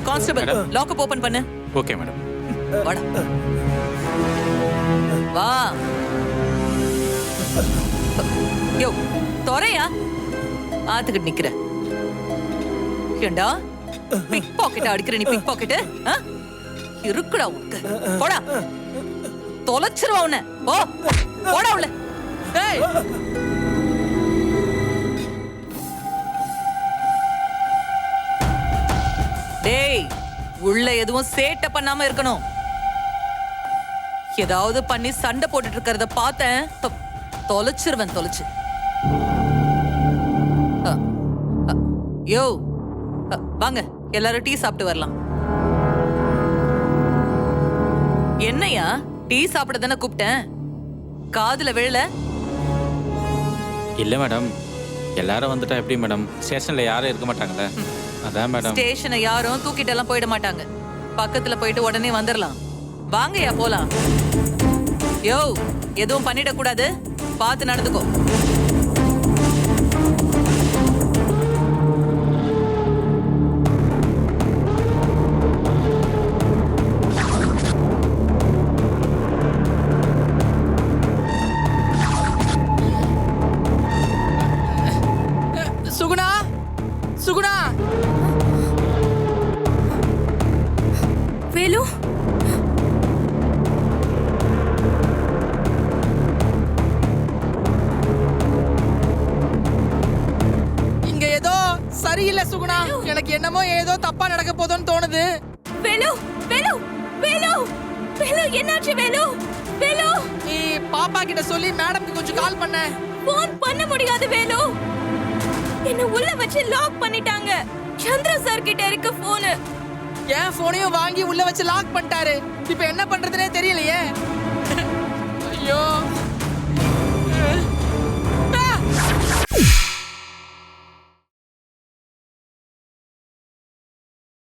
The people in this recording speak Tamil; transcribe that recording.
யோ கான்ஸ்டபிள். லாக்கப் ஓபன் பண்ணு. ஓகே மேடம் வாடா. வா. யோ தொறையா ஆத்துக்கிட்டு நிக்கிற. ஏண்டா? பிக் பாக்கெட் அடிக்கிற நீ பிக் பாக்கெட் இருக்குடா உனக்கு. போடா. தொலைச்சிருவா உன்னை. போ. போடா உள்ள. ஏய். உள்ள எதுவும் சேட்டை பண்ணாம இருக்கணும். ஏதாவது பண்ணி சண்டை போட்டுட்டு இருக்கிறத பார்த்தேன். தொலைச்சிருவேன் தொலைச்சு. யோ வாங்க எல்லாரும் டீ சாப்பிட்டு வரலாம். என்னையா டீ சாப்பிட தானே கூப்பிட்டேன்? காதுல விழல? இல்லை மேடம் எல்லாரும் வந்துட்டா எப்படி மேடம்? ஸ்டேஷனில் யாரும் இருக்க மாட்டாங்கல்ல அதான் மேடம் ஸ்டேஷனை யாரும் தூக்கிட்டு எல்லாம் போயிட மாட்டாங்க. பக்கத்துல போயிட்டு உடனே வந்துடலாம் வாங்கயா போலாம். யோ எதுவும் பண்ணிட கூடாது பார்த்து நடந்துக்கோ. வேலு? இங்க ஏதோ சரியில்லை சுகுணா. எனக்கு என்னமோ ஏதோ தப்பா நடக்க போதோன்னு தோணுது. வேலு வேலு வேலு வேலு என்னாச்சு வேலு? வேலு? நீ பாப்பா கிட்ட சொல்லி மேடம்க்கு கொஞ்சம் கால் பண்ண. போன் பண்ண முடியாது வேலு. என்ன உள்ள வச்சு லாக் பண்ணிட்டாங்க. சந்திர சார் கிட்ட இருக்க போனு என் போனையும் வாங்கி உள்ள வச்சு லாக் பண்ணிட்டாரு. இப்போ என்ன பண்றதுனே தெரியலையே. ஐயோ.